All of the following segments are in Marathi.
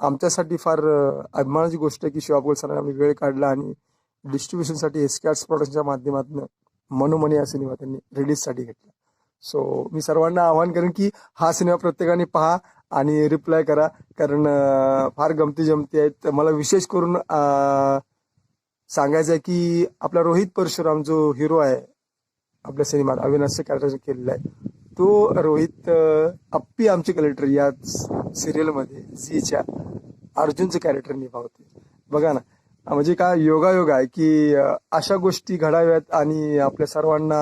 आमच्यासाठी फार अभिमानाची गोष्ट आहे की शिवापूर सरांनी आम्ही वेळ काढला आणि डिस्ट्रीब्युशनसाठी एसकॅट्स प्रोडक्शनच्या माध्यमातून मनोमनी हा सिनेमा त्यांनी रिलीजसाठी घेतला. सो मी सर्वांना आवाहन करेन की हा सिनेमा प्रत्येकाने पहा आणि रिप्लाय करा. कारण फार गमती जमती आहेत. मला विशेष करून सांगायचं आहे की आपला रोहित परशुराम जो हिरो आहे आपल्या सिनेमात अविनाशच्या कॅरेक्टर केलेला आहे तो रोहित अप्पी आमचे कलेक्टर या सिरियलमध्ये झीच्या अर्जुनचं कॅरेक्टर निभावते. बघा ना म्हणजे काय योगायोग आहे की अशा गोष्टी घडाव्यात आणि आपल्या सर्वांना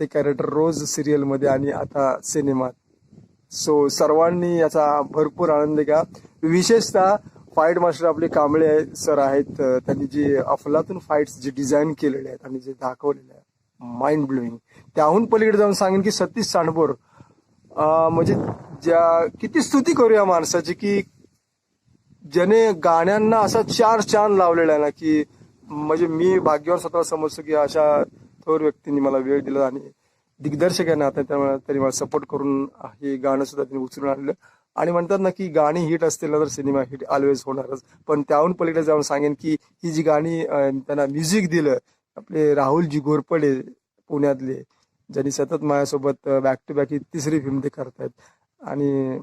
ते कॅरेक्टर रोज सिरियलमध्ये आणि आता सिनेमात सो सर्वांनी याचा भरपूर आनंद घ्या. विशेषतः फाईट मास्टर आपले कांबळे सर आहेत त्यांनी जे अफलातून फाईट्स जे डिझाईन केलेले आहेत आणि जे दाखवलेले आहेत माइंड ब्लोईंग त्याहून पलीकडे जाऊन सांगेन की सतीश सांडभोर म्हणजे ज्या किती स्तुती करूया माणसाची की ज्याने गाण्यांना असा चार चांद लावलेला आहे ना की म्हणजे मी भाग्यवान स्वतः समजतो की अशा थोर व्यक्तींनी मला वेळ दिला आणि दिग्दर्शक आहे ना आता त्यामुळे त्यांनी मला सपोर्ट करून हे गाणं सुद्धा त्यांनी उचलून आणलं. आणि म्हणतात ना की गाणी हिट असतील ना तर सिनेमा हिट ऑलवेज होणारच. पण त्याहून पलीकडे जाऊन सांगेन की ही जी गाणी त्यांना म्युझिक दिलं आपले राहुलजी घोरपडे पुण्यातले ज्यांनी सतत माझ्यासोबत बॅक टू बॅक ही तिसरी फिल्म ते करतायत. आणि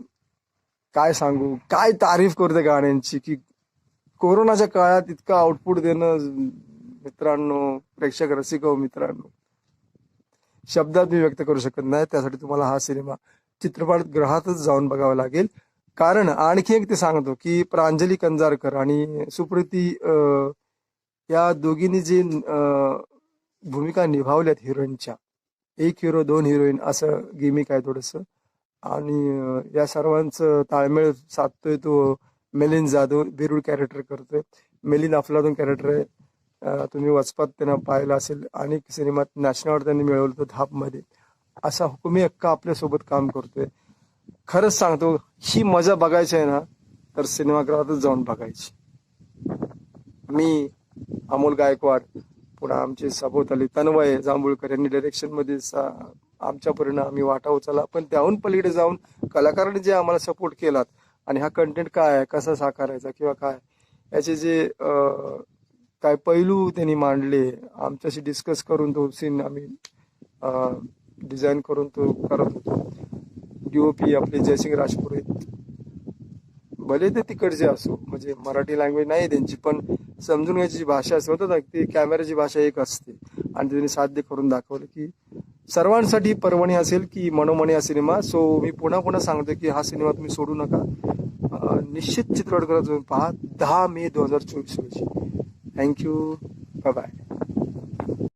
काय सांगू काय तारीफ करू गाण्यांची की कोरोनाच्या काळात इतकं आउटपुट देणं मित्रांनो प्रेक्षक रसिक हो, मित्रांनो. शब्दात मी व्यक्त करू शकत नाही त्यासाठी तुम्हाला हा सिनेमा चित्रपटगृहातच जाऊन बघावा लागेल. कारण आणखी एक ते सांगतो की प्रांजली कंजारकर आणि सुप्रिती या दोघींनी जे भूमिका निभावल्यात हिरोईनच्या. एक हिरो दोन हिरोईन असं गिमिक आहे थोडस. आणि या सर्वांचं ताळमेळ साधतोय तो मिलिंद जाधव बिरुड कॅरेक्टर करतोय. मिलिंद अफलातून कॅरेक्टर आहे. तुम्ही वचपात त्यांना पाहिलं असेल. अनेक सिनेमात नॅशनल अवॉर्ड त्यांनी मिळवलं होतं धापमध्ये. असा हुकुमी अक्का आपल्यासोबत काम करतोय. खरंच सांगतो ही मजा बघायची आहे ना तर सिनेमागृहातच जाऊन बघायची. मी अमोल गायकवाड पुन्हा आमचे सभोवताली तन्वय जांभूळकर यांनी डायरेक्शनमध्ये सा- आमच्यापर्यंत आम्ही वाटा उचलला. पण त्याहून पलीकडे जाऊन कलाकारांनी जे आम्हाला सपोर्ट केलात आणि हा कंटेंट काय आहे कसा साकारायचा किंवा काय याचे जे काय पैलू त्यांनी मांडले आमच्याशी डिस्कस करून तो सीन आम्ही डिझाईन करून तो करत होतो. डीओपी आपले जयसिंग राजपुरोहित भले ते तिकडचे असो म्हणजे मराठी लँग्वेज नाही त्यांची पण समजून घ्यायची जी भाषा असते होतं ना ती कॅमेराची भाषा एक असते. आणि त्यांनी साध्य करून दाखवलं की सर्वांसाठी पर्वणी असेल की मनोमणी हा सिनेमा. सो मी पुन्हा पुन्हा सांगतो की हा सिनेमा तुम्ही सोडू नका. निश्चित निश्चित चित्रपटगृहात जाऊन पहा. दहा मे दोन हजार चोवीस रोजी. Thank you bye